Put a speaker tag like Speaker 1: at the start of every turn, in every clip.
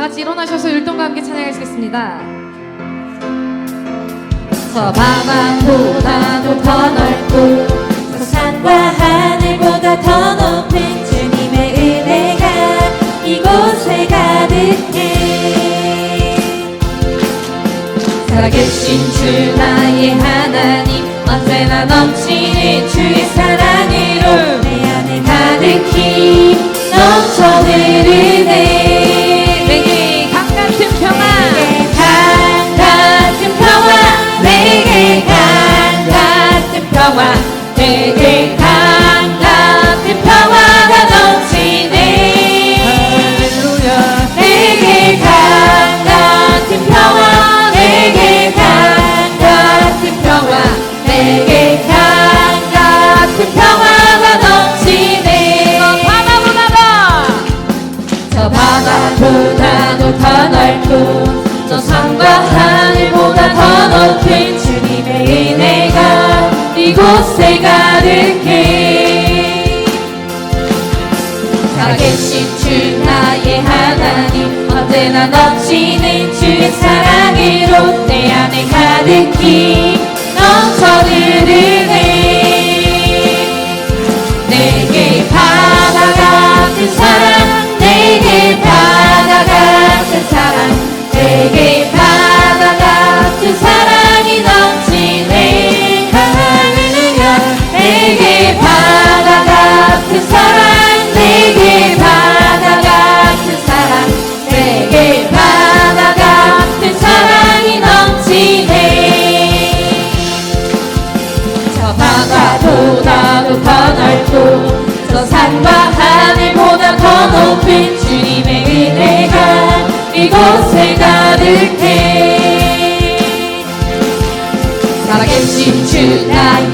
Speaker 1: 다 같이 일어나셔서 율동과 함께 찬양하시겠습니다. 저 바다보다 더 넓고
Speaker 2: 저 산과 하늘보다 더 높은 주님의 은혜가 이곳에 가득해
Speaker 1: 살아계신 주 나의 하나님 언제나 넘치는 주의 사랑으로
Speaker 2: 내 안에
Speaker 1: 가득히 넘쳐흐르네 대강 같은 평화 대강 같은 평화가 넘치네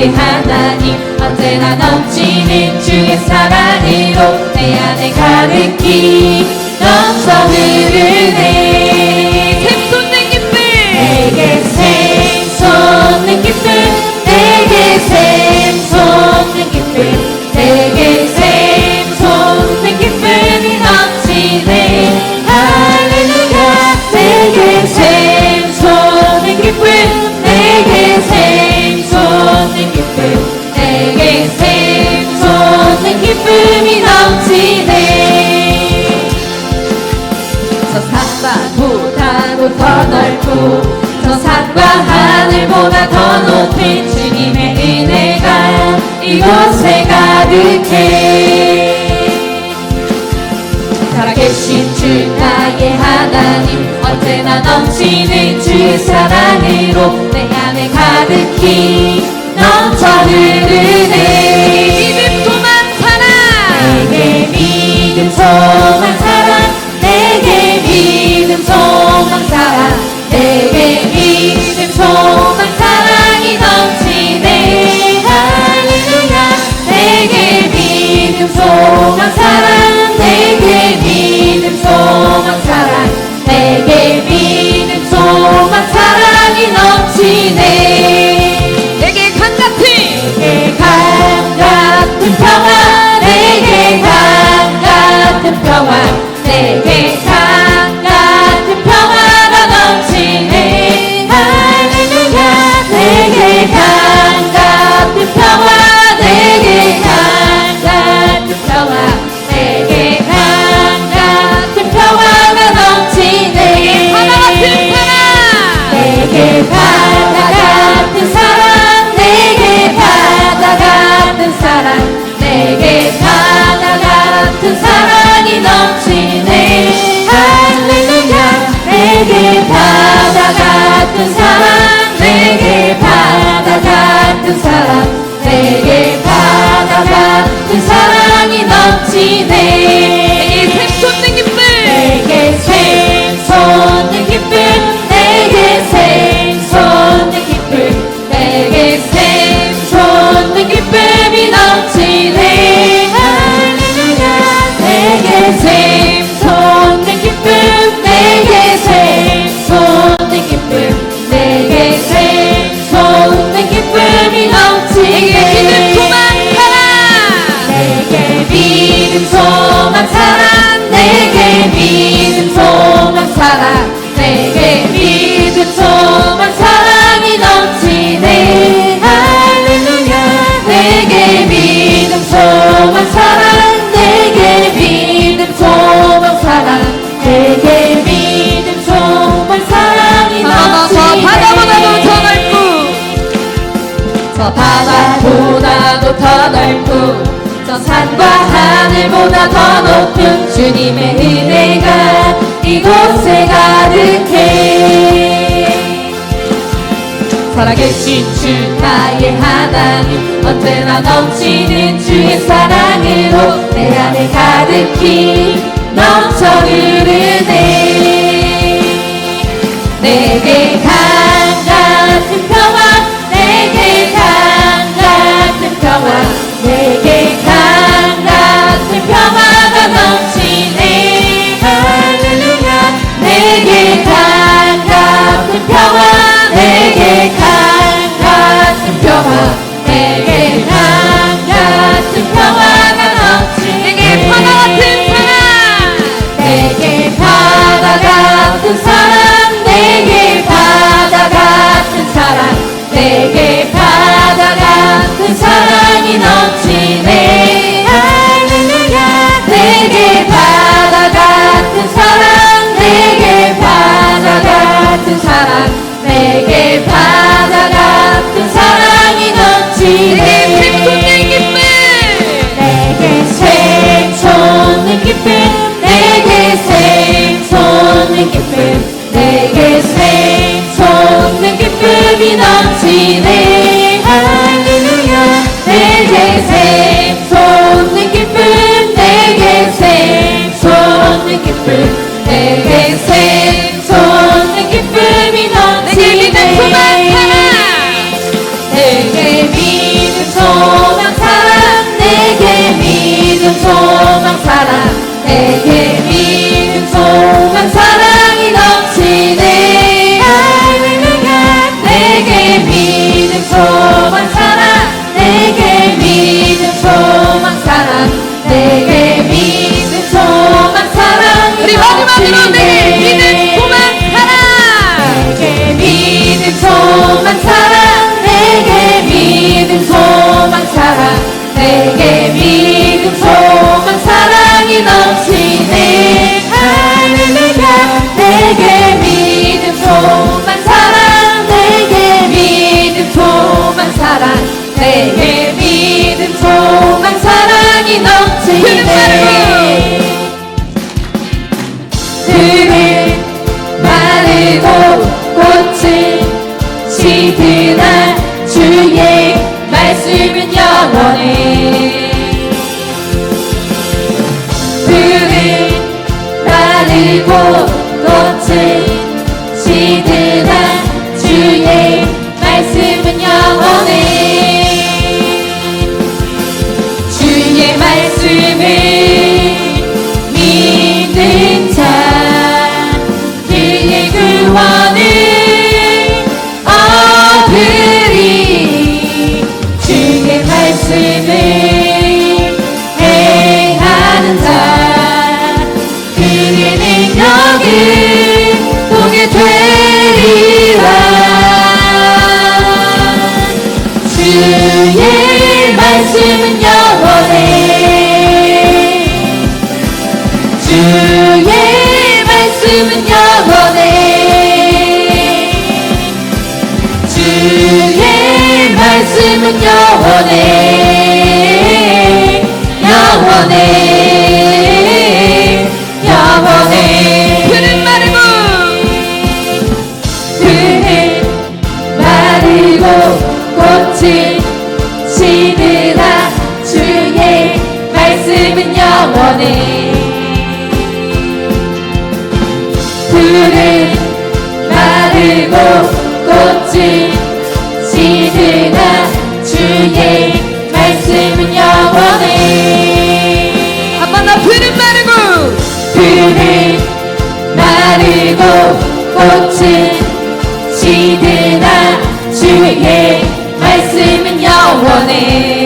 Speaker 1: 우리 하나님 언제나 넘치는 주의 사랑으로 내 안에 가득히 넘쳐 존재 살아계신 주 나의 하나님 언제나 넘치는 주 사랑으로 내 안에 가득히 넘쳐 흐르네. 믿음 소만 살아 내게 믿음 소만 살아 de empty. 하늘보다 더 높은 주님의 은혜가 이곳에 가득해. 살아계신 주 나의 하나님 언제나 넘치는 주의 사랑으로 내 안에 가득히 넘쳐 흐르네. 내게 가 영원히 주님 나를 보 물이 마르고 꽃은 시드나 주의 말씀은 영원해.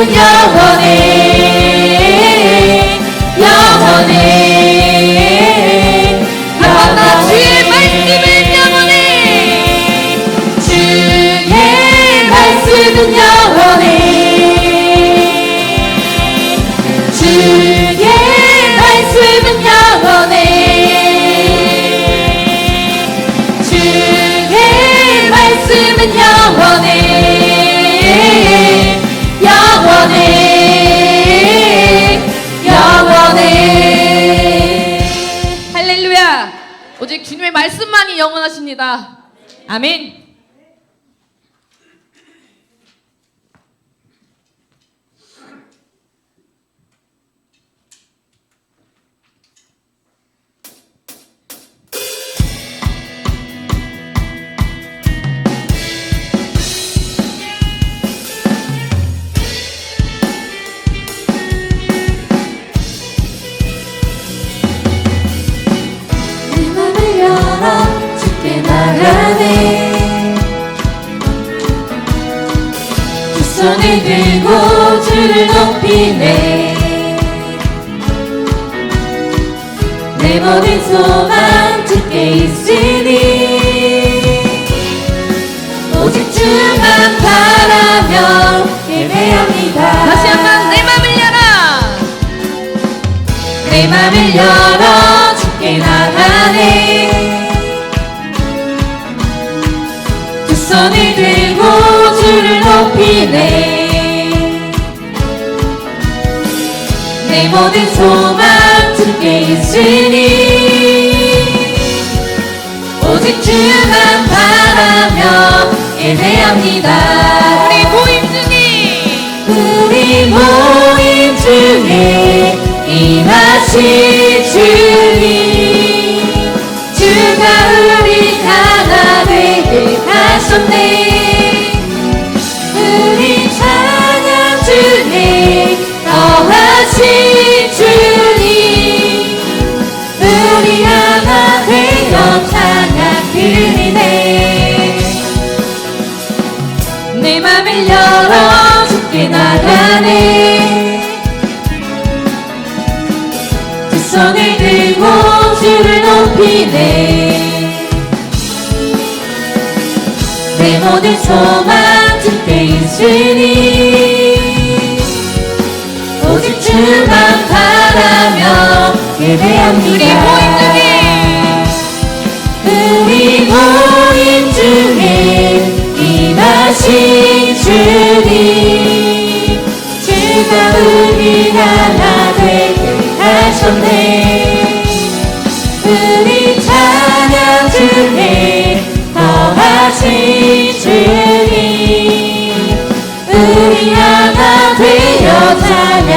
Speaker 1: 말
Speaker 2: 오직 주님의 말씀만이 영원하십니다. 아멘
Speaker 1: 손을 들고 주를 높이네. 내 모든 소망 주께 있으니 오직 주만 바라며 예배합니다.
Speaker 2: 다시 한번 내 맘을 열어.
Speaker 1: 내 맘을 열어 주께 나가네 두 손을 들고 주를 높이네. 내 모든 소망 주께 있으니 오직 주만 바라며 예배합니다.
Speaker 2: 우리 모임 중에
Speaker 1: 우리 모임 중에 임하신 주 모든 소망 주께 있으니 오직 주만 바라며 예배합니다
Speaker 2: 우리 모임 중에
Speaker 1: 우리 모임 중에 임하신 주님 우리 하나 되게 하셨네. 우리 찬양 중에 주님 우리 하나 되어 찬양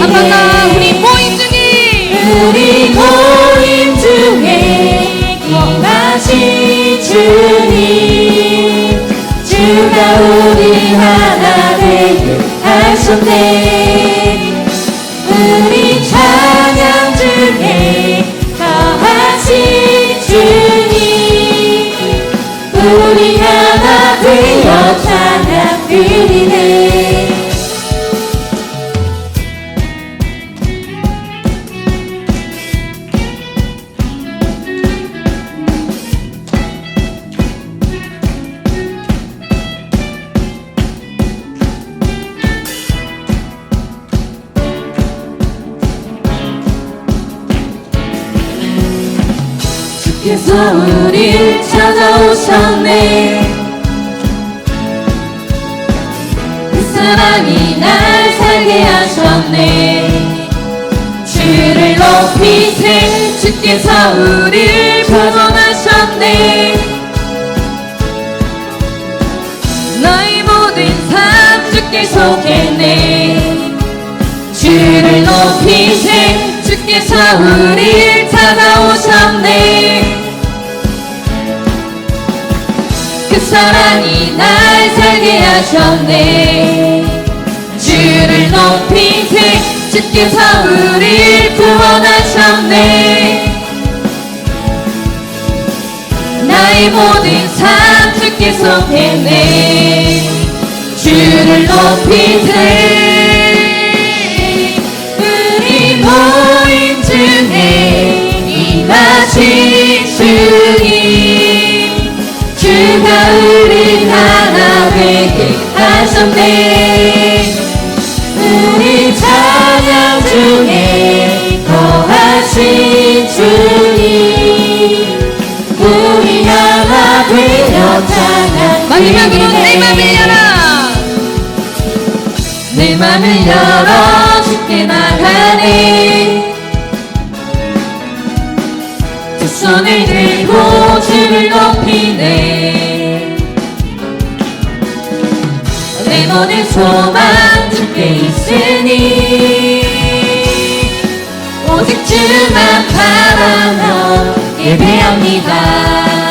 Speaker 2: 한번 더 우리 모임 중에
Speaker 1: 우리 모임 중에 임하신 주님 주가 우리 하나 되게 하셨네 사랑이 날 살게 하셨네. 주를 높이세 주께서 우릴 구원하셨네. 너희 모든 삶 주께 속했네. 주를 높이세 주께서 우릴 찾아오셨네. 그 사랑이 날 살게 하셨네 주를 높이세 주께서 우리를 구원하셨네. 나의 모든 삶 주께서 했네. 주를 높이세 우리 모임 중에 임하신 주님 주가 우리 하나 되게 하셨네. 오늘 모든 소망 주께 있으니 오직 주만 바라며 예배합니다.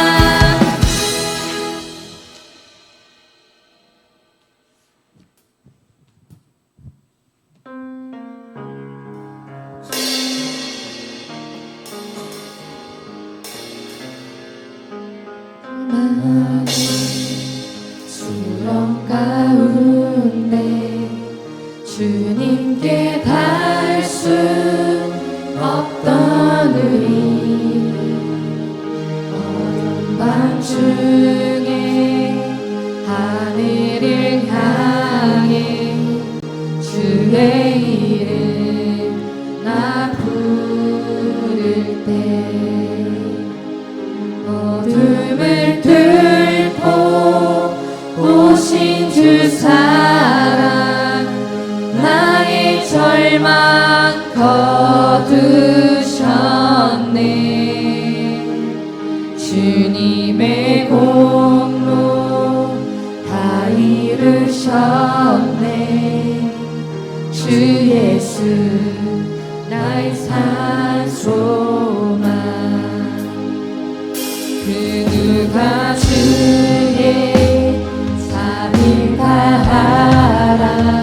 Speaker 1: da da da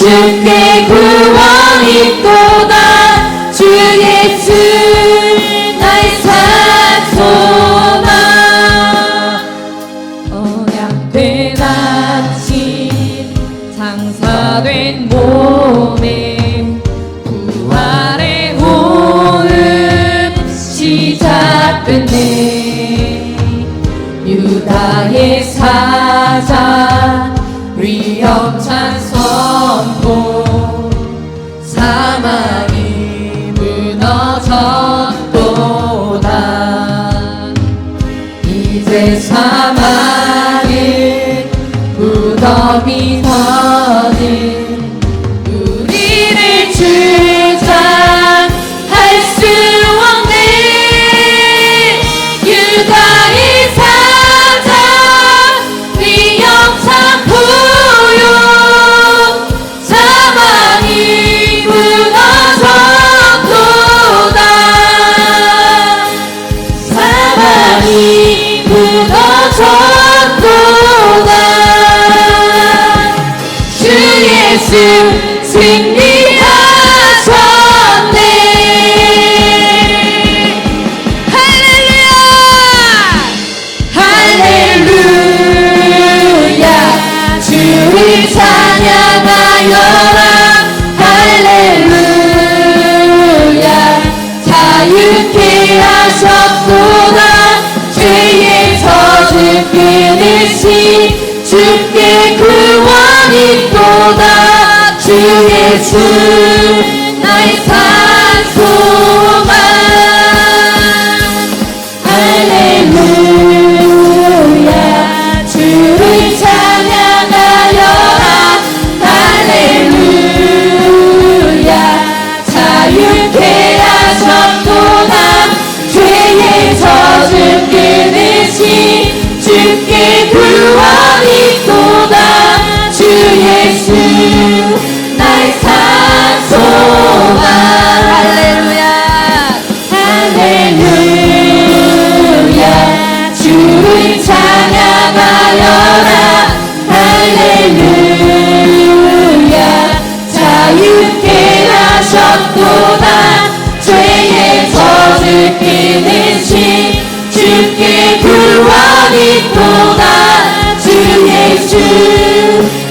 Speaker 1: 주께 구원이 또 It's my 주께 구원이 또 예수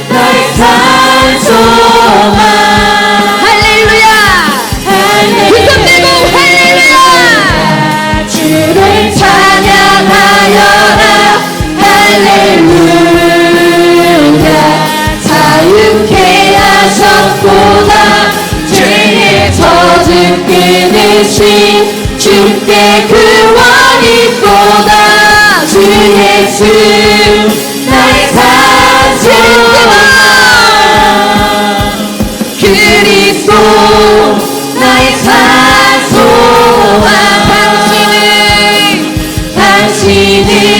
Speaker 1: 나의 산소망 할렐루야. 두손 들고 할렐루야. 주를 찬양하여라. 할렐루야. 자유케 하셨구나. 죄의 젖을 끊으신 주께 구원이 또다. 주 예수 주와 그리스도 나의 산소와 당신을 당신을